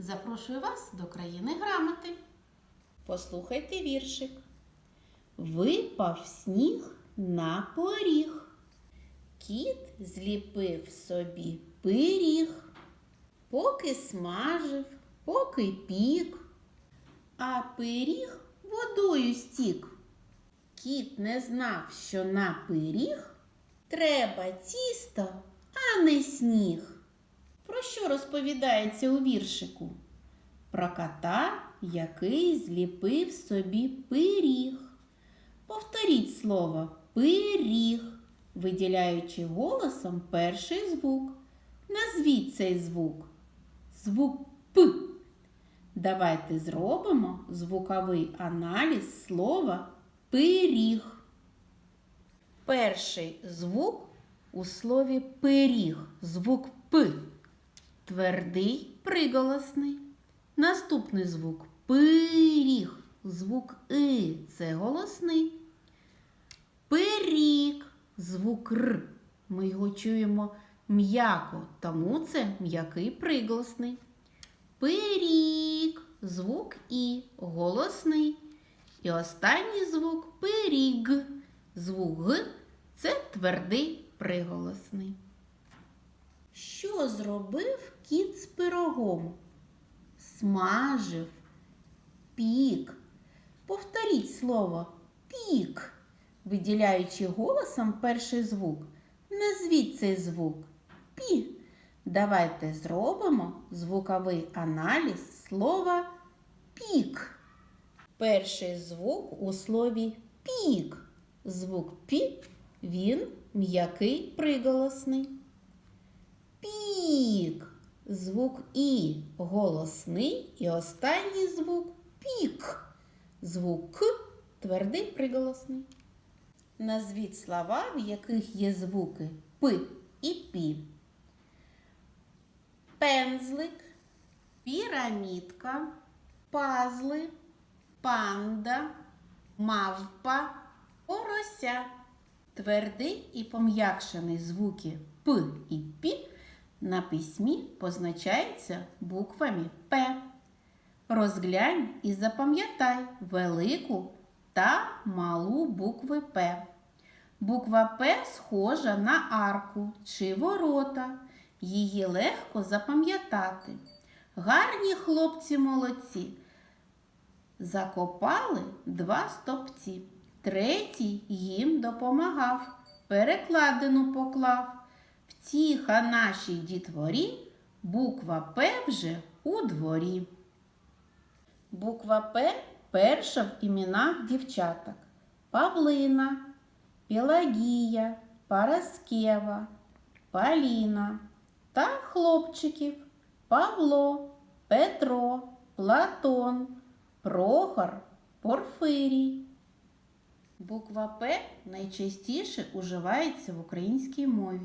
Запрошую вас до країни грамоти. Послухайте віршик. Випав сніг на поріг. Кіт зліпив собі пиріг, поки смажив, поки пік, а пиріг водою стік. Кіт не знав, що на пиріг треба тісто, а не сніг. Про що розповідається у віршику? Про кота, який зліпив собі пиріг. Повторіть слово пиріг, виділяючи голосом перший звук. Назвіть цей звук. Звук П. Давайте зробимо звуковий аналіз слова пиріг. Перший звук у слові пиріг. Звук П. Твердий приголосний. Наступний звук пиріг. Звук И це голосний. Пиріг. Звук Р. Ми його чуємо м'яко, тому це м'який приголосний. Пиріг. Звук І голосний. І останній звук пиріг. Звук Г це твердий приголосний. Що зробив кіт з пирогом? Смажив, пік. Повторіть слово пік, виділяючи голосом перший звук. Назвіть цей звук пі. Давайте зробимо звуковий аналіз слова пік. Перший звук у слові пік. Звук пі, він м'який приголосний. Пік. Звук І голосний і останній звук пік. Звук К твердий приголосний. Назвіть слова, в яких є звуки П і Пі. Пензлик, пірамідка, пазли, панда, мавпа, порося. Твердий і пом'якшений звуки П і Пі на письмі позначаються буквами П. Розглянь і запам'ятай велику та малу букви П. Буква П схожа на арку чи ворота. Її легко запам'ятати. Гарні хлопці молодці. Закопали два стопці. Третій їм допомагав, перекладину поклав. Втіха нашій дітворі, буква П вже у дворі. Буква П перша в іменах дівчаток. Павлина, Пелагія, Параскева, Поліна та хлопчиків Павло, Петро, Платон, Прохор, Порфирій. Буква П найчастіше уживається в українській мові.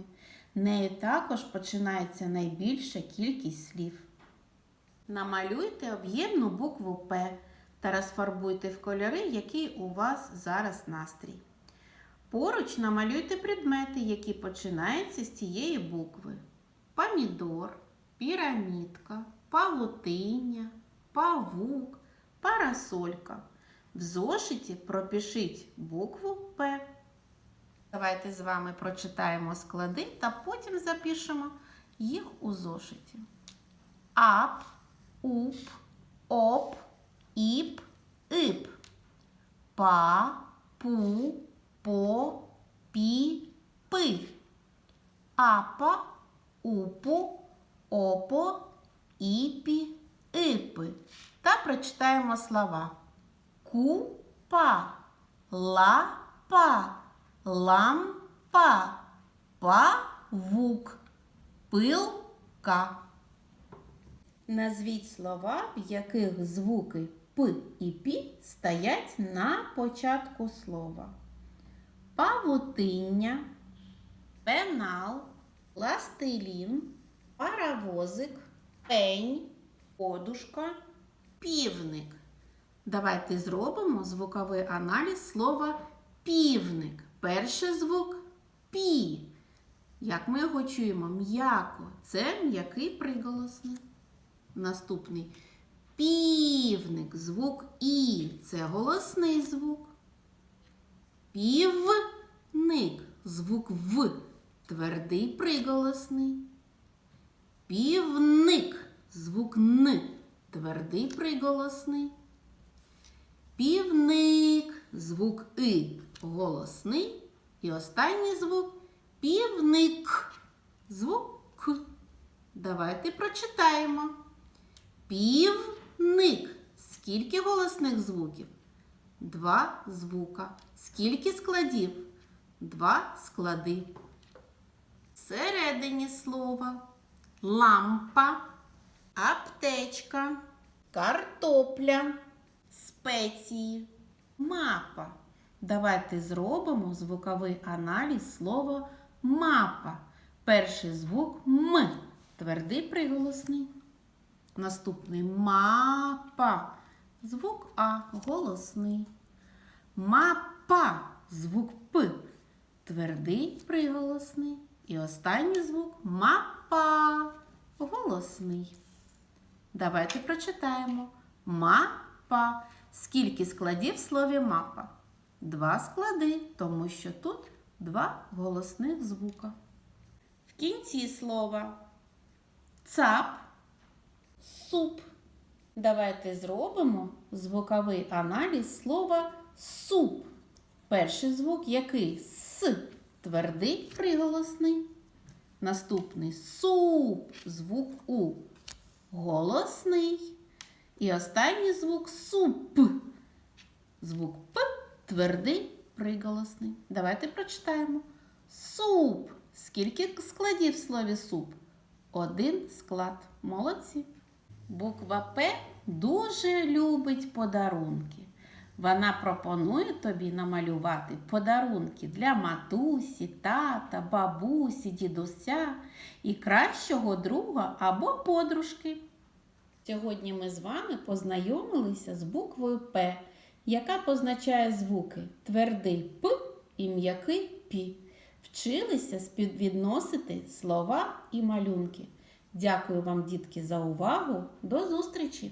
Нею також починається найбільша кількість слів. Намалюйте об'ємну букву П та розфарбуйте в кольори, який у вас зараз настрій. Поруч намалюйте предмети, які починаються з цієї букви: помідор, пірамідка, павутиння, павук, парасолька. В зошиті пропишіть букву П. Давайте з вами прочитаємо склади та потім запишемо їх у зошиті. Ап, уп, оп, іп, ип. Па, пу, по, пі, пи. Апа, упу, опо, іпі, ипи. Та прочитаємо слова. Купа, лапа, лампа, павук, пилка. Назвіть слова, в яких звуки П і Пі стоять на початку слова. Павутиння, пенал, пластилін, паровозик, пень, подушка, півник. Давайте зробимо звуковий аналіз слова півник. Перший звук пі. Як ми його чуємо? М'яко. Це м'який приголосний. Наступний півник, звук І. Це голосний звук. Півник, звук В. Твердий приголосний. Півник, звук Н. Твердий приголосний. Півник, звук И. Голосний. І останній звук півник. Звук К. Давайте прочитаємо. Півник. Скільки голосних звуків? Два звука. Скільки складів? Два склади. Всередині слова лампа, аптечка, картопля, спеції, мапа. Давайте зробимо звуковий аналіз слова мапа. Перший звук М. Твердий приголосний. Наступний мапа. Звук А голосний. Мапа. Звук П. Твердий приголосний. І останній звук мапа. Голосний. Давайте прочитаємо. Мапа. Скільки складів в слові мапа? Два склади, тому що тут два голосних звука. В кінці слова цап, суп. Давайте зробимо звуковий аналіз слова суп. Перший звук який? С. Твердий приголосний. Наступний суп. Звук У. Голосний. І останній звук суп. Звук твердий приголосний. Давайте прочитаємо. Суп. Скільки складів в слові суп? Один склад. Молодці. Буква П дуже любить подарунки. Вона пропонує тобі намалювати подарунки для матусі, тата, бабусі, дідуся і кращого друга або подружки. Сьогодні ми з вами познайомилися з буквою П, яка позначає звуки твердий П і м'який Пі. Вчилися співвідносити слова і малюнки. Дякую вам, дітки, за увагу. До зустрічі!